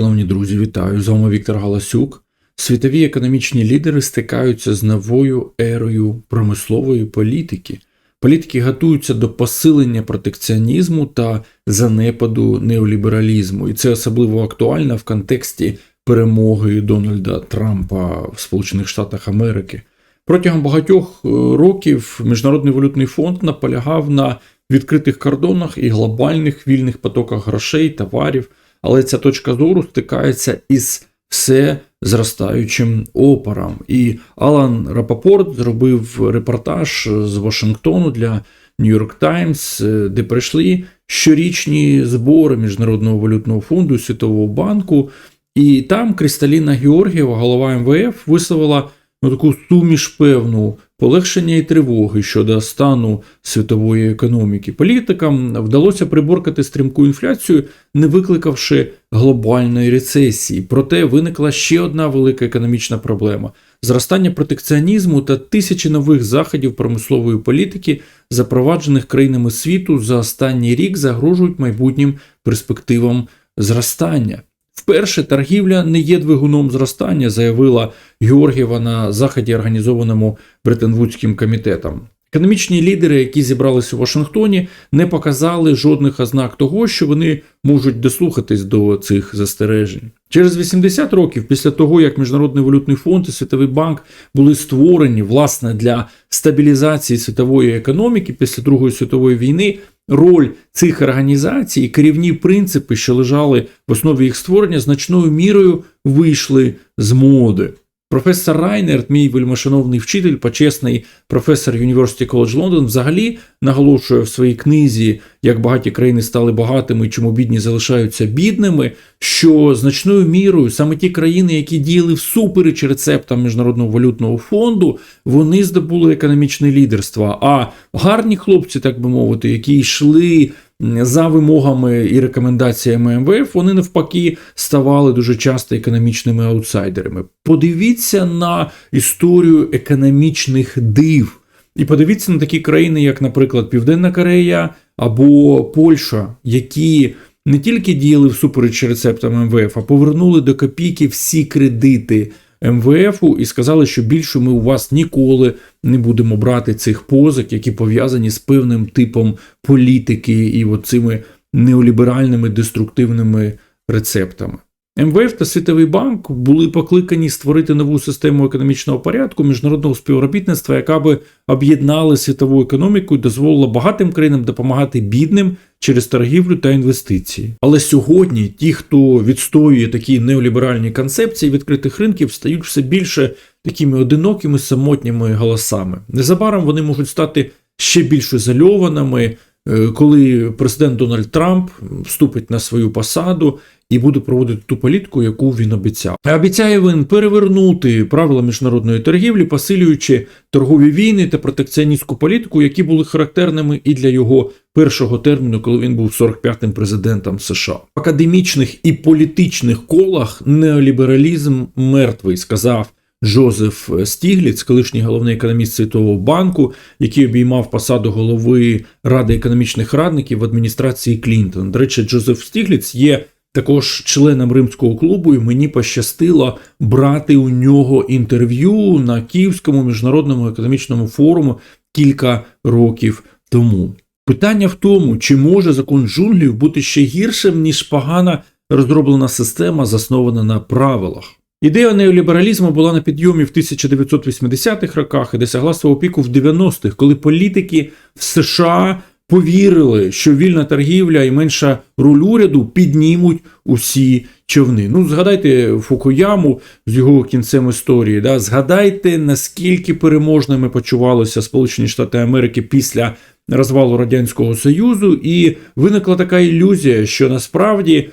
Шановні друзі, вітаю! З вами Віктор Галасюк. Світові економічні лідери стикаються з новою ерою промислової політики. Політики готуються до посилення протекціонізму та занепаду неолібералізму, і це особливо актуально в контексті перемоги Дональда Трампа в Сполучених Штатах Америки. Протягом багатьох е, років Міжнародний валютний фонд наполягав на відкритих кордонах і глобальних вільних потоках грошей, товарів, але ця точка зору стикається із все зростаючим опором. І Алан Рапопорт зробив репортаж з Вашингтону для York Times, е, де прийшли щорічні збори Міжнародного валютного фонду Світового банку. І там Кристаліна Георгієва, голова МВФ, висловила ну, таку суміш певну полегшення і тривоги щодо стану світової економіки. Політикам вдалося приборкати стрімку інфляцію, не викликавши глобальної рецесії. Проте виникла ще одна велика економічна проблема: зростання протекціонізму та тисячі нових заходів промислової політики, запроваджених країнами світу за останній рік, загрожують майбутнім перспективам зростання. Вперше торгівля не є двигуном зростання, заявила Георгієва на заході, організованому Бреттенвудським комітетом. Економічні лідери, які зібралися у Вашингтоні, не показали жодних ознак того, що вони можуть дослухатись до цих застережень. Через 80 років після того, як Міжнародний валютний фонд і Світовий банк були створені власне для стабілізації світової економіки після Другої світової війни, роль цих організацій і керівні принципи, що лежали в основі їх створення, значною мірою вийшли з моди. Професор Райнерт, мій вельмишановний вчитель, почесний професор University College London, взагалі наголошує в своїй книзі, як багаті країни стали багатими, і чому бідні залишаються бідними. Що значною мірою саме ті країни, які діяли всупереч рецептам міжнародного валютного фонду, вони здобули економічне лідерство. А гарні хлопці, так би мовити, які йшли за вимогами і рекомендаціями МВФ, вони навпаки ставали дуже часто економічними аутсайдерами. Подивіться на історію економічних див. І подивіться на такі країни, як, наприклад, Південна Корея або Польща, які не тільки діяли всупереч рецептам МВФ, а повернули до копійки всі кредити МВФу і сказали, що більше ми у вас ніколи не будемо брати цих позик, які пов'язані з певним типом політики і оцими неоліберальними деструктивними рецептами. МВФ та Світовий банк були покликані створити нову систему економічного порядку міжнародного співробітництва, яка би об'єднала світову економіку і дозволила багатим країнам допомагати бідним через торгівлю та інвестиції. Але сьогодні ті, хто відстоює такі неоліберальні концепції відкритих ринків, стають все більше такими одинокими самотніми голосами. Незабаром вони можуть стати ще більш ізольованими. Е, коли президент Дональд Трамп вступить на свою посаду і буде проводити ту політику, яку він обіцяв. Обіцяє він перевернути правила міжнародної торгівлі, посилюючи торгові війни та протекціоністську політику, які були характерними і для його першого терміну, коли він був 45-м президентом США. В академічних і політичних колах неолібералізм мертвий сказав. Жозеф Стігліц, колишній головний економіст Світового банку, який обіймав посаду голови Ради економічних радників в адміністрації Клінтон. До речі, Джозеф Стігліц є також членом римського клубу, і мені пощастило брати у нього інтерв'ю на Київському міжнародному економічному форуму кілька років тому. Питання в тому, чи може закон джунглів бути ще гіршим, ніж погана розроблена система, заснована на правилах. Ідея неолібералізму була на підйомі в 1980-х роках і досягла свого піку в 90-х, коли політики в США повірили, що вільна торгівля і менша роль уряду піднімуть усі човни. Ну, згадайте Фукуяму з його кінцем історії. Да? Згадайте, наскільки переможними почувалися Сполучені Штати Америки після розвалу Радянського Союзу, і виникла така ілюзія, що насправді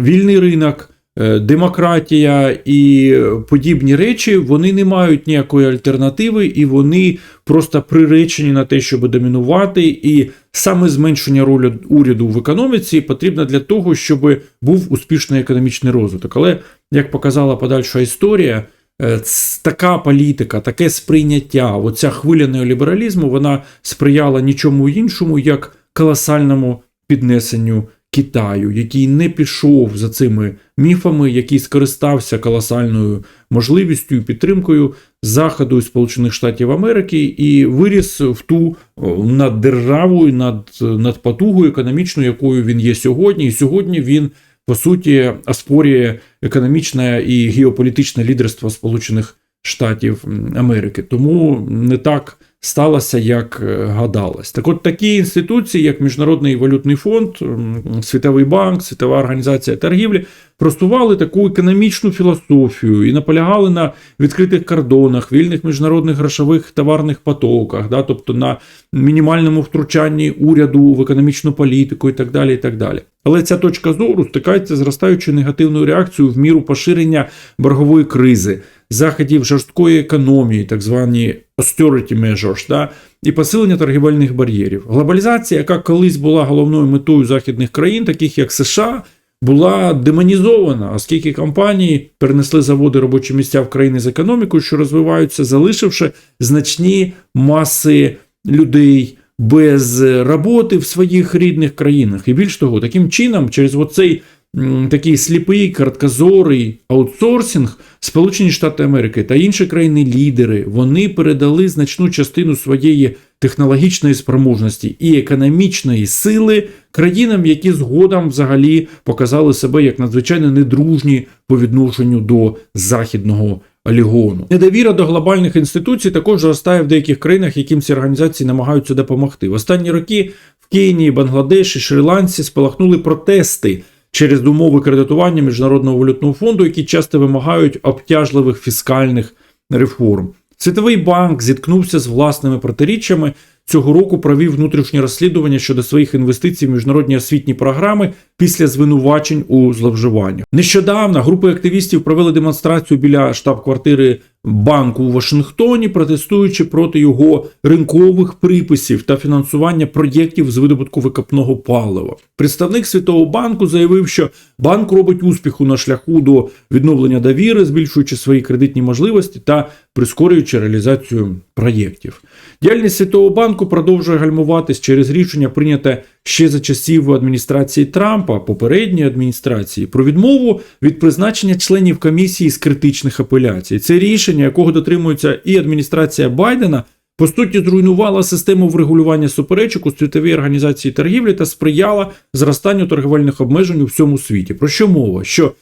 вільний ринок. Е, демократія і подібні речі вони не мають ніякої альтернативи, і вони просто приречені на те, щоб домінувати. І саме зменшення ролі уряду в економіці потрібно для того, щоб був успішний економічний розвиток. Але як показала подальша історія. Е, така політика, таке сприйняття, оця хвиля неолібералізму, вона сприяла нічому іншому, як колосальному піднесенню Китаю, який не пішов за цими міфами, який скористався колосальною можливістю і підтримкою Заходу і Сполучених Штатів Америки і виріс в ту о, над державою, над, над потугою економічною, якою він є сьогодні. І сьогодні він по суті оспорює економічне і геополітичне лідерство Сполучених Штатів Америки. Тому не так сталося, як е, гадалось. Так от такі інституції, як Міжнародний валютний фонд, Світовий банк, Світова організація торгівлі, простували таку економічну філософію і наполягали на відкритих кордонах, вільних міжнародних грошових товарних потоках, да, тобто на мінімальному втручанні уряду в економічну політику і так далі. і так далі. Але ця точка зору стикається зростаючою негативною реакцією в міру поширення боргової кризи, заходів жорсткої економії, так звані austerity measures, да, і посилення торгівельних бар'єрів. Глобалізація, яка колись була головною метою західних країн, таких як США, була демонізована, оскільки компанії перенесли заводи робочі місця в країни з економікою, що розвиваються, залишивши значні маси людей без роботи в своїх рідних країнах. І більш того, таким чином, через оцей такий сліпий, короткозорий аутсорсинг, Сполучені Штати Америки та інші країни-лідери вони передали значну частину своєї технологічної спроможності і економічної сили країнам, які згодом взагалі показали себе як надзвичайно недружні по відношенню до західного олігону. Недовіра до глобальних інституцій також зростає в деяких країнах, яким ці організації намагаються допомогти. В останні роки в Кенії, Бангладеші, Шрі-Ланці спалахнули протести через умови кредитування Міжнародного валютного фонду, які часто вимагають обтяжливих фіскальних реформ. Світовий банк зіткнувся з власними протиріччями. Цього року провів внутрішнє розслідування щодо своїх інвестицій в міжнародні освітні програми після звинувачень у зловживаннях. Нещодавно групи активістів провели демонстрацію біля штаб-квартири банку у Вашингтоні, протестуючи проти його ринкових приписів та фінансування проєктів з видобутку викопного палива. Представник Світового банку заявив, що банк робить успіху на шляху до відновлення довіри, збільшуючи свої кредитні можливості та прискорюючи реалізацію проєктів. Діяльність Світового банку продовжує гальмуватись через рішення, прийняте ще за часів адміністрації Трампа, попередньої адміністрації, про відмову від призначення членів комісії з критичних апеляцій. Це рішення, якого дотримується і адміністрація Байдена, по суті, зруйнувала систему врегулювання суперечок у світовій організації торгівлі та сприяла зростанню торговельних обмежень у всьому світі. Про що мова? Що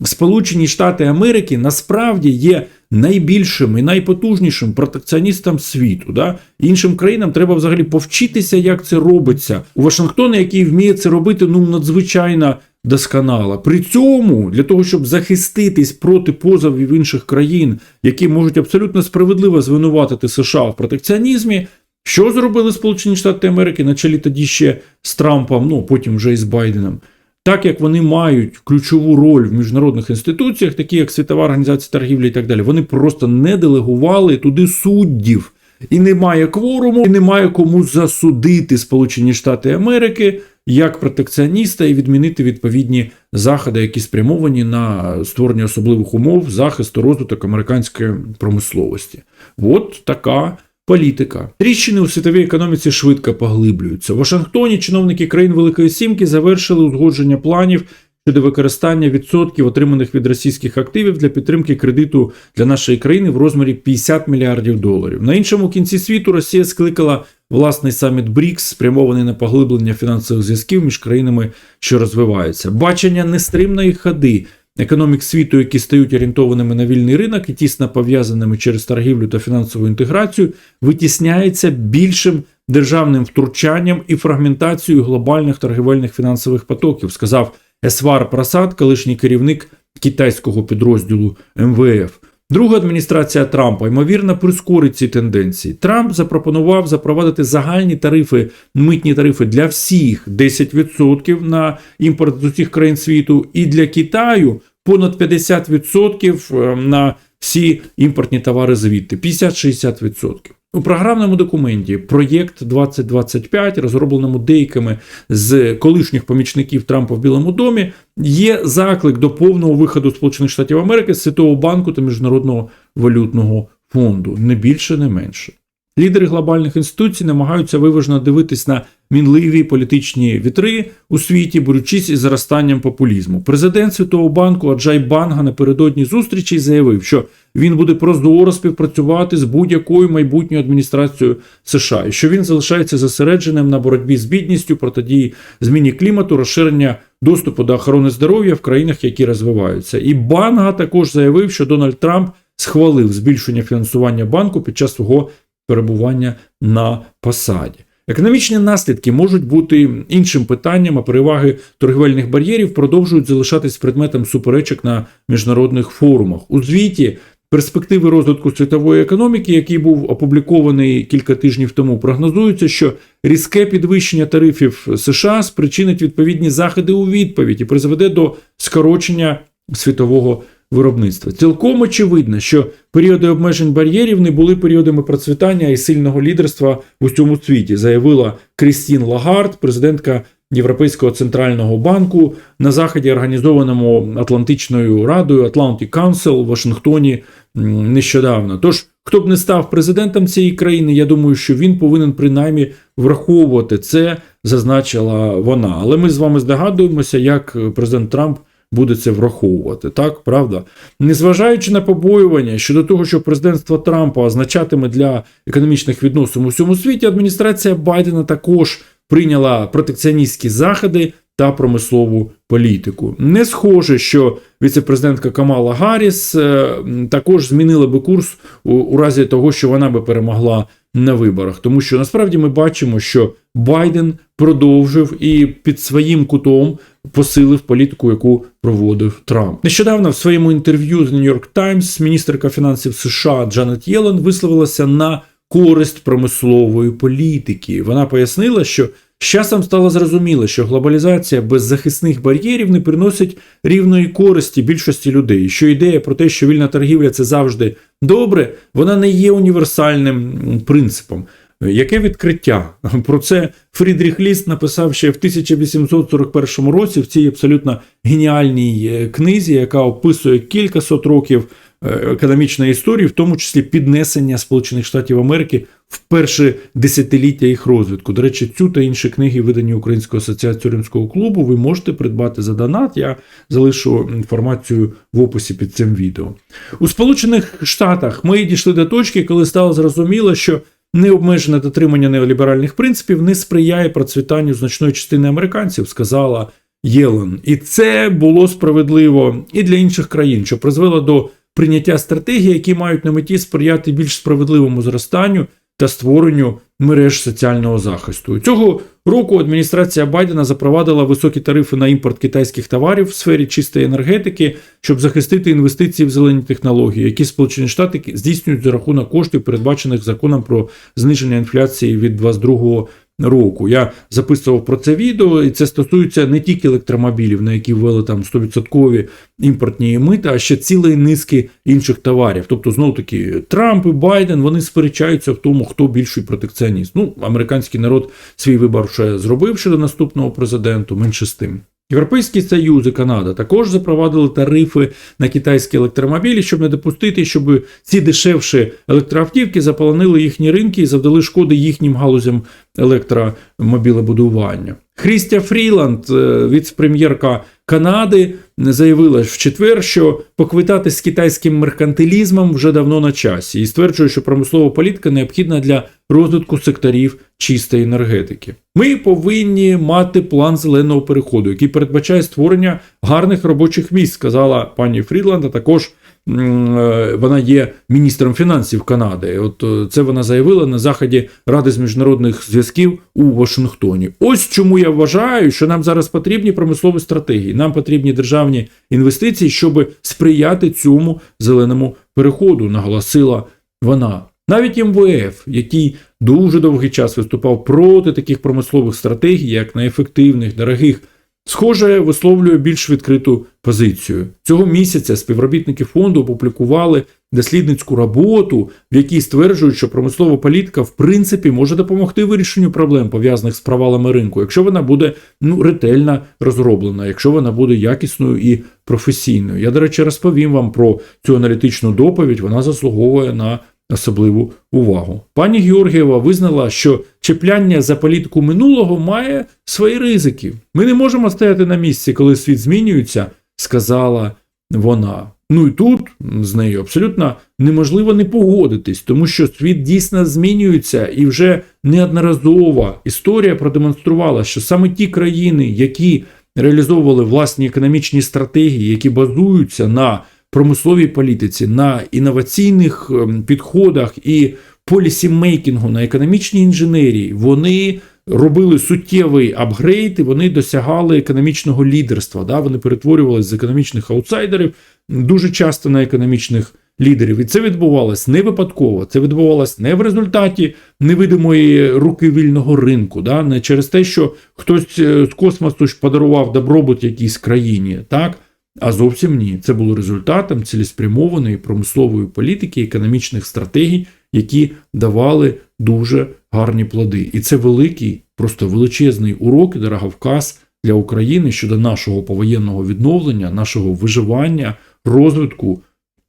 Сполучені Штати Америки насправді є найбільшим і найпотужнішим протекціоністом світу. Да? Іншим країнам треба взагалі повчитися, як це робиться. У Вашингтоні, який вміє це робити, ну надзвичайно досконало. При цьому для того, щоб захиститись проти позовів інших країн, які можуть абсолютно справедливо звинуватити США в протекціонізмі. Що зробили Сполучені Штати Америки на чолі тоді ще з Трампом, ну потім вже і з Байденом? Так як вони мають ключову роль в міжнародних інституціях, такі як Світова організація торгівлі і так далі, вони просто не делегували туди суддів. І немає кворуму, і немає кому засудити Сполучені Штати Америки як протекціоніста і відмінити відповідні заходи, які спрямовані на створення особливих умов захисту розвиток американської промисловості. От така. Політика. Тріщини у світовій економіці швидко поглиблюються. В Вашингтоні чиновники країн Великої Сімки завершили узгодження планів щодо використання відсотків, отриманих від російських активів для підтримки кредиту для нашої країни в розмірі 50 мільярдів доларів. На іншому кінці світу Росія скликала власний саміт БРІКС, спрямований на поглиблення фінансових зв'язків між країнами, що розвиваються. Бачення нестримної ходи економік світу, які стають орієнтованими на вільний ринок і тісно пов'язаними через торгівлю та фінансову інтеграцію, витісняється більшим державним втручанням і фрагментацією глобальних торгівельних фінансових потоків, сказав Есвар Прасад, колишній керівник китайського підрозділу МВФ. Друга адміністрація Трампа ймовірно прискорить ці тенденції. Трамп запропонував запровадити загальні тарифи, митні тарифи для всіх 10% на імпорт з усіх країн світу, і для Китаю понад 50% на всі імпортні товари звідти 50-60%. У програмному документі проєкт 2025, розробленому деякими з колишніх помічників Трампа в Білому домі, є заклик до повного виходу Сполучених Штатів Америки з Світового банку та Міжнародного валютного фонду. Не більше, не менше. Лідери глобальних інституцій намагаються виважно дивитись на мінливі політичні вітри у світі, борючись із зростанням популізму. Президент Світового банку Аджай Банга напередодні зустрічі заявив, що він буде прозоро співпрацювати з будь-якою майбутньою адміністрацією США, і що він залишається зосередженим на боротьбі з бідністю, протидії зміні клімату, розширення доступу до охорони здоров'я в країнах, які розвиваються. І Банга також заявив, що Дональд Трамп схвалив збільшення фінансування банку під час свого перебування на посаді. Економічні наслідки можуть бути іншим питанням, а переваги торгівельних бар'єрів продовжують залишатись предметом суперечок на міжнародних форумах. У звіті перспективи розвитку світової економіки, який був опублікований кілька тижнів тому, прогнозується, що різке підвищення тарифів США спричинить відповідні заходи у відповідь і призведе до скорочення світового виробництва. Цілком очевидно, що періоди обмежень бар'єрів не були періодами процвітання і сильного лідерства в усьому світі, заявила Крістін Лагард, президентка Європейського центрального банку на заході, організованому Атлантичною радою Atlantic Council у Вашингтоні нещодавно. Тож, хто б не став президентом цієї країни, я думаю, що він повинен принаймні враховувати це, зазначила вона. Але ми з вами здогадуємося, як президент Трамп буде це враховувати. Так, правда? Незважаючи на побоювання щодо того, що президентство Трампа означатиме для економічних відносин у всьому світі, адміністрація Байдена також прийняла протекціоністські заходи та промислову політику. Не схоже, що віцепрезидентка Камала Гарріс е, також змінила би курс у, у разі того, що вона би перемогла на виборах, тому що насправді ми бачимо, що Байден продовжив і під своїм кутом посилив політику, яку проводив Трамп. Нещодавно в своєму інтерв'ю з York Times міністерка фінансів США Джанет Єлен висловилася на користь промислової політики. Вона пояснила, що з часом стало зрозуміло, що глобалізація без захисних бар'єрів не приносить рівної користі більшості людей. Що ідея про те, що вільна торгівля це завжди добре, вона не є універсальним принципом. Яке відкриття? Про це Фрідріх Ліст написав ще в 1841 році в цій абсолютно геніальній е, книзі, яка описує кількасот років економічної історії, в тому числі піднесення Сполучених Штатів Америки в перше десятиліття їх розвитку. До речі, цю та інші книги, видані Українською асоціацією Римського клубу, ви можете придбати за донат. Я залишу інформацію в описі під цим відео. У Сполучених Штатах ми дійшли до точки, коли стало зрозуміло, що необмежене дотримання неоліберальних принципів не сприяє процвітанню значної частини американців, сказала Єлен. І це було справедливо і для інших країн, що призвело до прийняття стратегій, які мають на меті сприяти більш справедливому зростанню та створенню мереж соціального захисту. Цього року адміністрація Байдена запровадила високі тарифи на імпорт китайських товарів в сфері чистої енергетики, щоб захистити інвестиції в зелені технології, які Сполучені Штати здійснюють за рахунок коштів, передбачених законом про зниження інфляції від 2022 року. Я записував про це відео, і це стосується не тільки електромобілів, на які ввели там 100% імпортні мита, а ще цілої низки інших товарів. Тобто, знову таки, Трамп і Байден вони сперечаються в тому, хто більший протекціоніст. Ну, американський народ свій вибор вже зробив щодо наступного президенту, менше з тим. Європейський Союз і Канада також запровадили тарифи на китайські електромобілі, щоб не допустити, щоб ці дешевші електроавтівки заполонили їхні ринки і завдали шкоди їхнім галузям електромобілебудування. Хрістя Фріланд, е, віце-прем'єрка Канади, заявила в четвер, що поквитатись з китайським меркантилізмом вже давно на часі, і стверджує, що промислова політика необхідна для розвитку секторів чистої енергетики. Ми повинні мати план зеленого переходу, який передбачає створення гарних робочих місць, сказала пані Фрідланд, а також вона є міністром фінансів Канади. От е, це вона заявила на заході Ради з міжнародних зв'язків у Вашингтоні. Ось чому я вважаю, що нам зараз потрібні промислові стратегії. Нам потрібні державні інвестиції, щоб сприяти цьому зеленому переходу, наголосила вона. Навіть МВФ, який дуже довгий час виступав проти таких промислових стратегій, як неефективних, дорогих, схоже, висловлює більш відкриту позицію. Цього місяця співробітники фонду опублікували дослідницьку роботу, в якій стверджують, що промислова політика в принципі може допомогти вирішенню проблем, пов'язаних з провалами ринку, якщо вона буде ну, ретельно розроблена, якщо вона буде якісною і професійною. Я, до речі, розповім вам про цю аналітичну доповідь. Вона заслуговує на особливу увагу. Пані Георгієва визнала, що чіпляння за політику минулого має свої ризики. Ми не можемо стояти на місці, коли світ змінюється, сказала вона. Ну і тут з нею абсолютно неможливо не погодитись, тому що світ дійсно змінюється, і вже неодноразово історія продемонструвала, що саме ті країни, які реалізовували власні економічні стратегії, які базуються на промисловій політиці, на інноваційних ем, підходах і полісімейкінгу, на економічній інженерії, вони робили суттєвий апгрейд, і вони досягали економічного лідерства. Да? Вони перетворювалися з економічних аутсайдерів дуже часто на економічних лідерів. І це відбувалось не випадково. Це відбувалось не в результаті невидимої руки вільного ринку, да? не через те, що хтось е, з космосу ж подарував добробут якійсь країні. так? А зовсім ні. Це було результатом цілеспрямованої промислової політики, економічних стратегій, які давали дуже гарні плоди. І це великий, просто величезний урок дороговказ для України щодо нашого повоєнного відновлення, нашого виживання, розвитку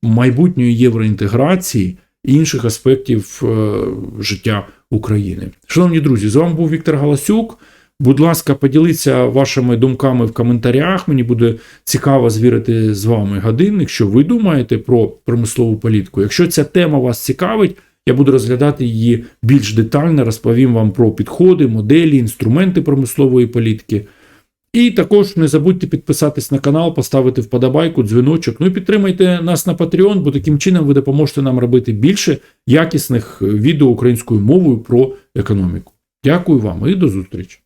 майбутньої євроінтеграції і інших аспектів е, життя України. Шановні друзі, з вами був Віктор Галасюк. Будь ласка, поділіться вашими думками в коментарях. Мені буде цікаво звірити з вами годинник, що ви думаєте про промислову політику. Якщо ця тема вас цікавить, я буду розглядати її більш детально, розповім вам про підходи, моделі, інструменти промислової політики. І також не забудьте підписатись на канал, поставити вподобайку, дзвіночок. Ну і підтримайте нас на Patreon, бо таким чином ви допоможете нам робити більше якісних відео українською мовою про економіку. Дякую вам і до зустрічі!